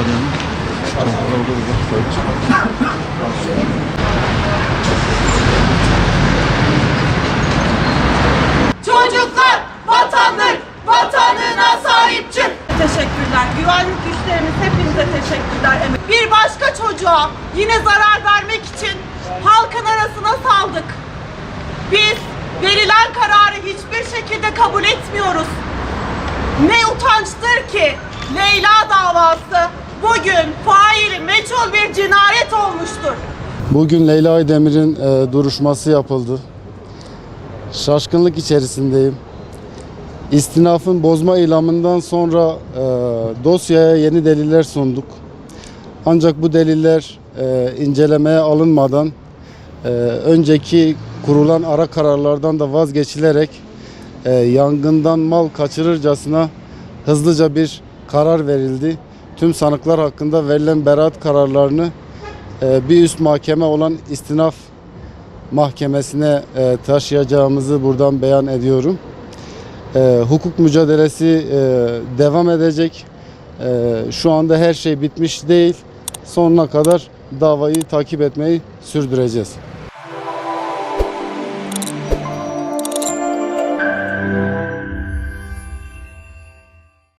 çocuklara da burada sahip çıkın. Çocuklar vatandır, vatanına sahip çık. Teşekkürler. Güvenlik güçlerimiz hepinize teşekkürler. Bir başka çocuğa yine zarar vermek için halkın arasına saldık. Biz verilen kararı hiçbir şekilde kabul etmiyoruz. Ne utançtır ki Leyla davası bugün faili meçhul bir cinayet olmuştur. Bugün Leyla Aydemir'in e, duruşması yapıldı. Şaşkınlık içerisindeyim. İstinafın bozma ilamından sonra e, dosyaya yeni deliller sunduk. Ancak bu deliller e, incelemeye alınmadan e, önceki kurulan ara kararlardan da vazgeçilerek e, yangından mal kaçırırcasına hızlıca bir karar verildi. Tüm sanıklar hakkında verilen beraat kararlarını e, bir üst mahkeme olan istinaf mahkemesine e, taşıyacağımızı buradan beyan ediyorum. E, hukuk mücadelesi e, devam edecek. Şu anda her şey bitmiş değil. Sonuna kadar davayı takip etmeyi sürdüreceğiz.